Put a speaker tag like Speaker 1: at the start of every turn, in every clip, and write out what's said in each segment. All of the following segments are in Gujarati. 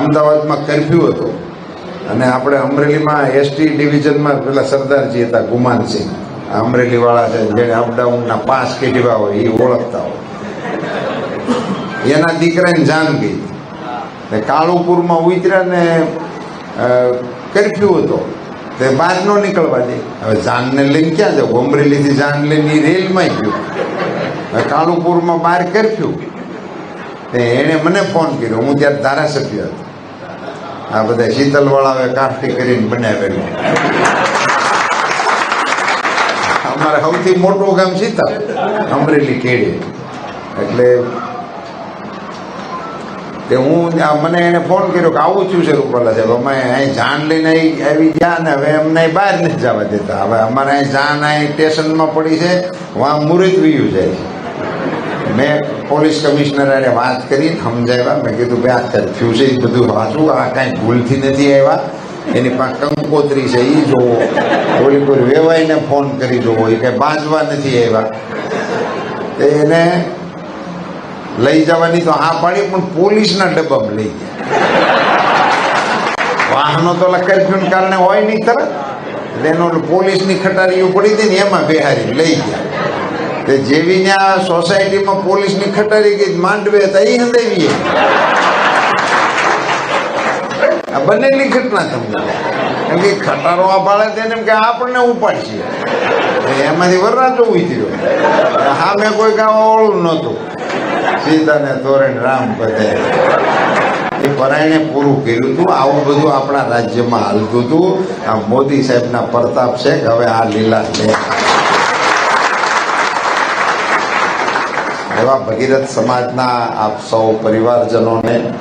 Speaker 1: અમદાવાદમાં કર્ફ્યુ હતો. અને આપણે અમરેલીમાં એસટી ડિવિઝનમાં પેલા સરદારજી હતા, ગુમાનસિંહ. અમરેલીવાળા છે જેને અપડાઉનના પાંચ કેટીવા હોય એ ઓળખતા હોય. એના દીકરાને જાન ગઈ ને કાળુપુરમાં ઉતર્યા ને કર્ફ્યુ હતો. તે બહાર ન નીકળવા દે. હવે જાનને લઈને ક્યાં જવું અમરેલીથી જાન લઈને રેલમાં ગયું. કાળુપુરમાં બહાર કર્ફ્યુ એણે મને ફોન કર્યો. હું ત્યારે ધારાસભ્ય હતો. આ બધા શીતલવાળાએ કાફી કરીને બનાવેલું. અમારે સૌથી મોટું ગામ શીતલ, અમરેલી કેડી એટલે તે હું મને એને ફોન કર્યો કે આવું થયું છે રૂપાલા સાહેબ, અમે અહીં જાન લઈને આવી ગયા ને હવે અમને બહાર નથી જવા દેતા. હવે અમારે અહીં જાન અહીં સ્ટેશનમાં પડી છે વાં મુરત વયું જાય છે. મેં પોલીસ કમિશનર વાત કરી, સમજાવ્યા. મેં કીધું, ભાઈ, આ કરફ્યુ છે, એ બધું વાંચું. આ કાંઈ ભૂલથી નથી આવ્યા. એની પાસે કંકોત્રી છે એ જોવો કોઈ કોઈ વેવાઈને ફોન કરી જોવો એ કાંઈ બાંધવા નથી આવ્યા. તે એને લઈ જવાની તો હા પાડી, પણ પોલીસના ડબ્બામાં લઈ ગયા. વાહનો તો કરફ્યુને કારણે હોય નહીં તરત. એટલે એનો પોલીસની ખટારીઓ પડી હતી ને એમાં બિહારી લઈ ગયા. તે જેવી ત્યાં સોસાયટીમાં પોલીસની ખટારી ગઈ, માંડવે હતા એ હંદાવી આ બનેલી ઘટના તમને. કેમ કે ખટારો આ ભાડે તેને કે આપણને ઉપાડશે. એમાંથી વરરાજો ઉતર્યો. મેં કોઈ કામ ઓળું નહોતું. સીતાને તોરણ રામ બધે એ પરાયણે પૂરું કર્યું હતું આવું બધું આપણા રાજ્યમાં હાલતું હતું આ મોદી સાહેબના પ્રતાપ છે કે હવે આ લીલા છે. એવા ભગીરથ સમાજના આપ સૌ પરિવારજનોને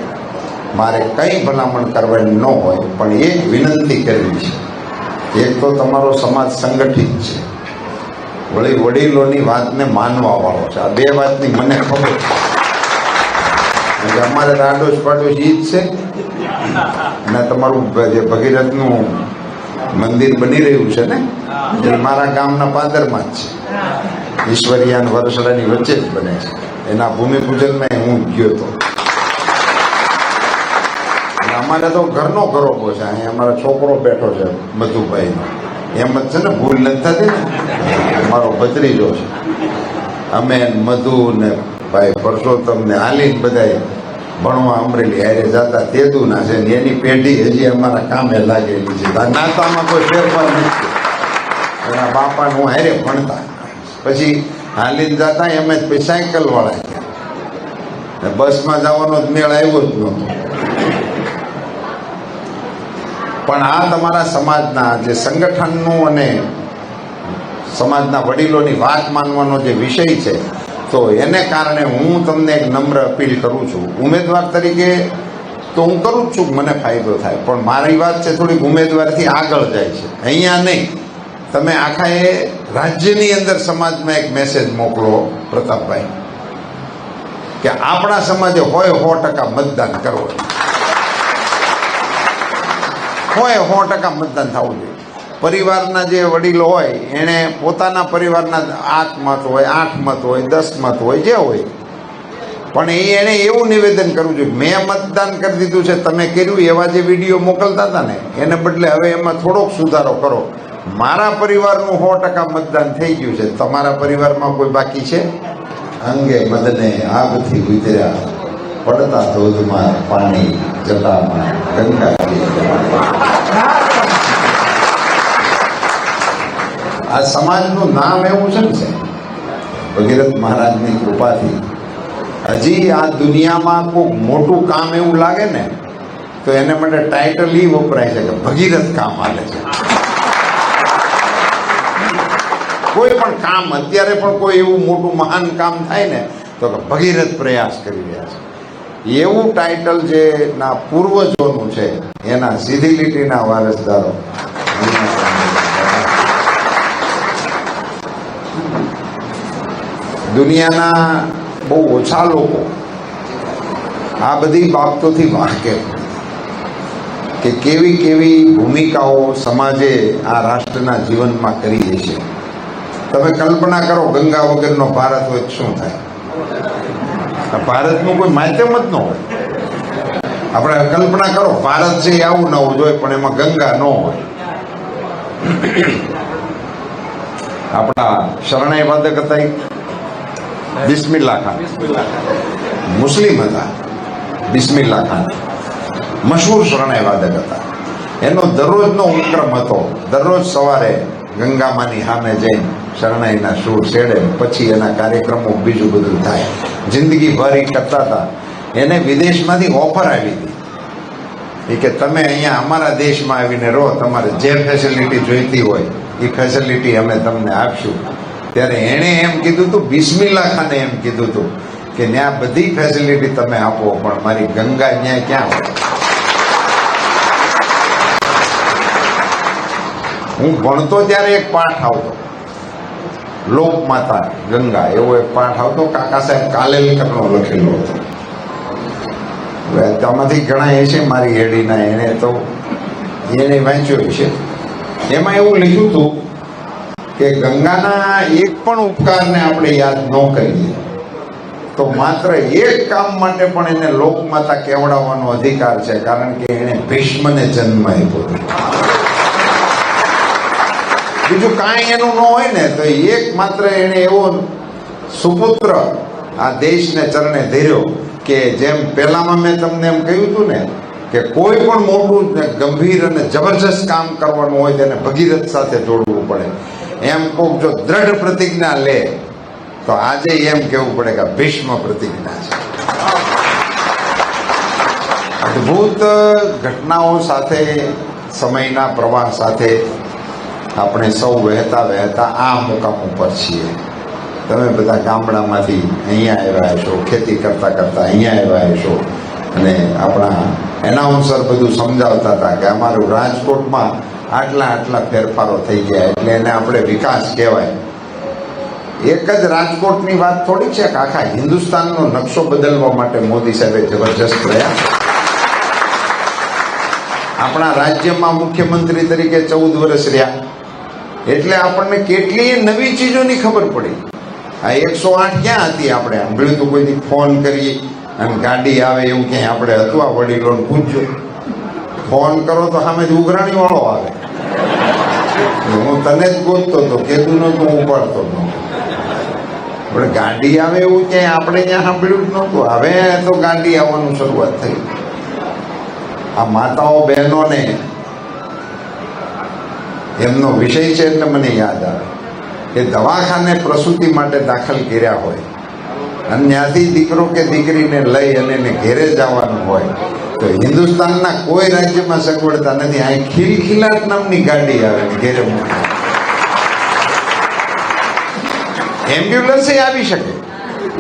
Speaker 1: મારે કંઈ ભલામણ કરવાની ન હોય, પણ એક વિનંતી કરવી છે. એક તો તમારો સમાજ સંગઠિત છે. વળી વડીલોની વાતને માનવા વાળો છે. આ બે વાતની મને ખબર છે. અમારે રાડોશ પાડોશ ઈ જ છે. અને તમારું જે ભગીરથનું મંદિર બની રહ્યું છે ને? એ મારા ગામના પાદરમાં જ છે. ઈશ્વરિયાન વરસડાની વચ્ચે જ બને છે. એના ભૂમિપૂજનમાં હું ગયો હતો અમારે તો ઘરનો ગરોબો છે. અહીંયા અમારો છોકરો બેઠો છે, મધુભાઈનો. એમ જ છે ને, ભૂલ નથી થતી ને? અમારો ભત્રીજો છે. અમે મધુ ને ભાઈ પરસોત્તમ ને હાલીને બધાય ભણવા અમરેલી હારે જતા, તેદુના છે ને, એની પેઢી હજી અમારા કામે લાગેલી છે. નાતામાં કોઈ ફેરફાર નથી. એના બાપા હું હારે ભણતા. પછી હાલીને જતા એમ જ સાયકલ વાળા ગયા બસમાં જવાનો જ મેળ આવ્યો જ નહોતો પણ આ તમારા સમાજના જે સંગઠનનું અને સમાજના વડીલોની વાત માનવાનો જે વિષય છે, તો એને કારણે હું તમને એક નમ્ર અપીલ કરું છું. ઉમેદવાર તરીકે તો હું કરું જ છું મને ફાયદો થાય. પણ મારી વાત છે થોડીક ઉમેદવારથી આગળ જાય છે. અહીંયા નહીં. તમે આખા એ રાજ્યની અંદર સમાજમાં એક મેસેજ મોકલો, પ્રતાપભાઈ, કે આપણા સમાજે હોય સો ટકા મતદાન કરવો હોય. સો ટકા મતદાન થવું જોઈએ. પરિવારના જે વડીલો હોય, એણે પોતાના પરિવારના આઠ મત હોય, આઠ મત હોય, દસ મત હોય, જે હોય. પણ એ એણે એવું નિવેદન કરવું જોઈએ મેં મતદાન કરી દીધું છે, તમે કર્યું, એવા જે વીડિયો મોકલતા હતા ને, એને બદલે હવે એમાં થોડોક સુધારો કરો. મારા પરિવારનું સો ટકા મતદાન થઈ ગયું છે. તમારા પરિવારમાં કોઈ બાકી છે? અંગે મદને આગથી ઉતર્યા. પડતા ધોધમાં પાણી જટામાં ગંગા આ સમાજનું નામ એવું છે ને? ભગીરથ મહારાજની કૃપાથી હજી આ દુનિયામાં કોઈ મોટું કામ એવું લાગે ને તો એને માટે ટાઇટલ ઈ વપરાય છે કે ભગીરથ કામ હાલે છે. કોઈ પણ કામ, અત્યારે પણ કોઈ એવું મોટું મહાન કામ થાય ને, તો કે ભગીરથ પ્રયાસ કરી રહ્યા છે. એવું ટાઇટલ જે ના પૂર્વજોનું છે, એના સીધી લીટીના વારસદારો. દુનિયાના બહુ ઓછા લોકો આ બધી બાબતોથી વાકેફ કે કેવી કેવી ભૂમિકાઓ સમાજે આ રાષ્ટ્રના જીવનમાં કરી છે તમે કલ્પના કરો ગંગા વગરનો ભારત હોય શું થાય? ભારતનું કોઈ માધ્યમ જ ન હોય. આપણે કલ્પના કરો, ભારત છે આવું આવું હોવું જોઈએ પણ એમાં ગંગા ન હોય. આપણા શરણાઈ વાદક હતા? બિસ્મિલ્લા ખાન. મુસ્લિમ હતા, બિસ્મિલ્લા ખાન. મશહૂર શરણાઈ વાદક હતા. એનો દરરોજનો ઉપક્રમ હતો. દરરોજ સવારે ગંગામાની સામે જઈને શરણાઈના સૂર છેડે પછી એના કાર્યક્રમો બીજું બધું થાય. જિંદગીભર એ કરતા હતા એને વિદેશમાંથી ઓફર આવી હતી એ કે તમે અહીંયા અમારા દેશમાં આવીને રહો, તમારે જે ફેસિલિટી જોઈતી હોય, એ ફેસિલિટી અમે તમને આપશું. ત્યારે એણે એમ કીધું હતું બિસ્મિલ્લા ખાને એમ કીધું હતું કે ત્યાં બધી ફેસિલિટી તમે આપો, પણ મારી ગંગા ન્યાય ક્યાં હોય? હું ભણતો ત્યારે એક પાઠ આવતો. લોકમાતા ગંગા, એવો એક પાઠ આવતો, કાકા સાહેબ કાલેલકરનો લખેલો હતો. આમાંથી ઘણા એ છે, મારી હેડીના એને તો એને વાંચ્યો છે. એમાં એવું લખ્યું હતું કે ગંગાના એક પણ ઉપકારને આપણે યાદ ન કરીએ. તો માત્ર એક કામ માટે પણ એને લોકમાતા કેવડાવવાનો અધિકાર છે, કારણ કે એણે ભીષ્મને જન્મ આપ્યો. બીજું કાંઈ એનું ન હોય ને, તો એક માત્ર એને એવો સુપુત્ર આ દેશને ચરણે ધર્યો કે જેમ પહેલામાં મેં તમને એમ કહ્યું હતું ને, કે કોઈ પણ મોટું ગંભીર અને જબરજસ્ત કામ કરવાનું હોય તેને ભગીરથ સાથે જોડવું પડે. એમ કોક જો દ્રઢ પ્રતિજ્ઞા લે, તો આજે એમ કેવું પડે કે ભીષ્મ પ્રતિજ્ઞા છે. અદ્ભુત ઘટનાઓ સાથે, સમયના પ્રવાહ સાથે આપણે સૌ વહેતા વહેતા આ મુકામ ઉપર છીએ. તમે બધા ગામડામાંથી અહીંયા આવ્યા છો ખેતી કરતા કરતા અહીંયા આવ્યા છો અને આપણા એનાઉન્સર બધું સમજાવતા હતા કે અમારું રાજકોટમાં આટલા આટલા ફેરફારો થઈ ગયા એટલે એને આપણે વિકાસ કહેવાય. એક જ રાજકોટની વાત થોડી છે કે આખા હિન્દુસ્તાનનો નકશો બદલવા માટે મોદી સાહેબે જબરજસ્ત રહ્યા આપણા રાજ્યમાં મુખ્યમંત્રી તરીકે ચૌદ વર્ષ રહ્યા. એટલે આપણને કેટલી નવી ચીજોની ખબર પડી. આ એકસો આઠ ક્યાં હતી આપણે? સાંભળ્યું તો કોઈ દી ફોન કરીએ અને ગાડી આવે એવું ક્યાંય આપણે હતું આ વડીલોને પૂછજો. ફોન કરો તો સામે ઉઘરાણી વાળો આવે. હું તને જ ગોતતો હતો કેતું નતું હું ઉપાડતો નતો પણ ગાડી આવે એવું ક્યાંય આપણે ત્યાં સાંભળ્યું જ નહોતું. હવે તો ગાડી આવવાનું શરૂઆત થઈ. આ માતાઓ બહેનોને એમનો વિષય છે એટલે મને યાદ આવે. કે દવાખાને પ્રસૂતિ માટે દાખલ કર્યા હોય અને ત્યાંથી દીકરો કે દીકરીને લઈ અને એને ઘેરે જવાનું હોય, તો હિન્દુસ્તાનના કોઈ રાજ્યમાં સગવડતા નથી. અહીં ખિલખિલાટ નામની ગાડી આવે ઘેરે એમ્બ્યુલન્સે આવી શકે,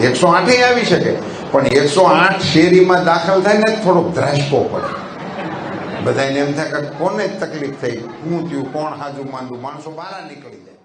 Speaker 1: એકસો આઠે આવી શકે, પણ એકસો આઠ શેરીમાં દાખલ થાય ને થોડોક ધ્રાસકો પડે. બધાને એમ થાય કે કોને તકલીફ થઈ? હું થયું, કોણ હાજુ માંદું માણસો બહાર નીકળી જાય.